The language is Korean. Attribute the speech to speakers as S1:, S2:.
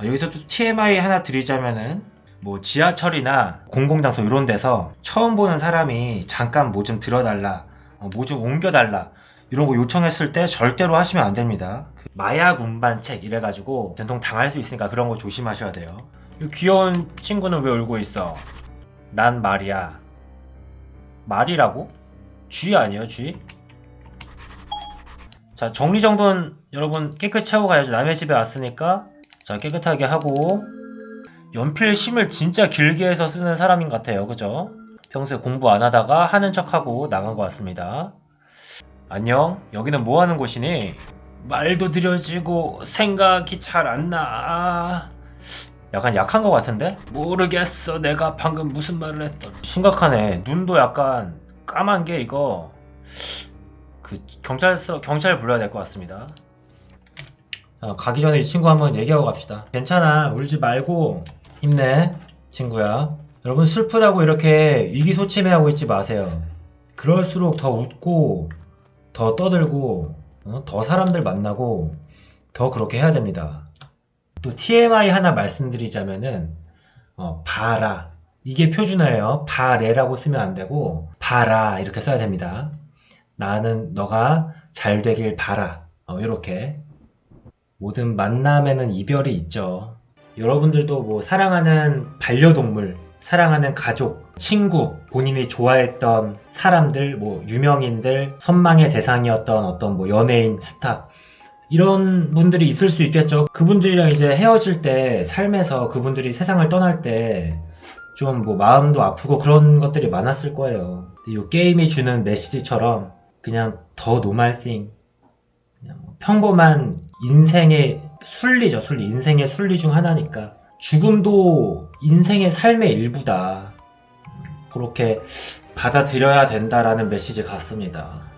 S1: 어, 여기서 또 TMI 하나 드리자면은 뭐 지하철이나 공공장소 이런 데서 처음 보는 사람이 잠깐 뭐 좀 들어달라, 뭐 좀 옮겨달라 이런 거 요청했을 때 절대로 하시면 안 됩니다. 그 마약 운반책 이래가지고 전통 당할 수 있으니까 그런 거 조심하셔야 돼요. 이 귀여운 친구는 왜 울고 있어? 난 말이야. 말이라고? 쥐 아니에요, 쥐? 자, 정리정돈 여러분 깨끗이 하고 가야죠. 남의 집에 왔으니까. 자, 깨끗하게 하고. 연필 심을 진짜 길게 해서 쓰는 사람인 것 같아요. 그죠? 평소에 공부 안 하다가 하는 척 하고 나간 것 같습니다. 안녕. 여기는 뭐 하는 곳이니? 말도 느려지고 생각이 잘 안 나. 약간 약한 것 같은데? 모르겠어. 내가 방금 무슨 말을 했던. 심각하네. 눈도 약간 까만 게 이거 그 경찰서 경찰 불러야 될 것 같습니다. 자, 가기 전에 이 친구 한번 얘기하고 갑시다. 괜찮아. 울지 말고 힘내, 친구야. 여러분 슬프다고 이렇게 위기소침해하고 있지 마세요. 그럴수록 더 웃고 더 떠들고 어? 더 사람들 만나고 더 그렇게 해야 됩니다. 또 TMI 하나 말씀드리자면은 어, 봐라 이게 표준어예요. 바래라고 쓰면 안 되고 봐라 이렇게 써야 됩니다. 나는 너가 잘 되길 바라 어, 이렇게 모든 만남에는 이별이 있죠. 여러분들도 뭐 사랑하는 반려동물, 사랑하는 가족, 친구, 본인이 좋아했던 사람들, 뭐 유명인들, 선망의 대상이었던 어떤 뭐 연예인, 스타 이런 분들이 있을 수 있겠죠. 그분들이랑 이제 헤어질 때 삶에서 그분들이 세상을 떠날 때 좀 뭐 마음도 아프고 그런 것들이 많았을 거예요. 이 게임이 주는 메시지처럼 그냥 더 노말 thing 그냥 뭐 평범한 인생의 순리죠, 순리. 인생의 순리 중 하나니까. 죽음도 인생의 삶의 일부다. 그렇게 받아들여야 된다라는 메시지 같습니다.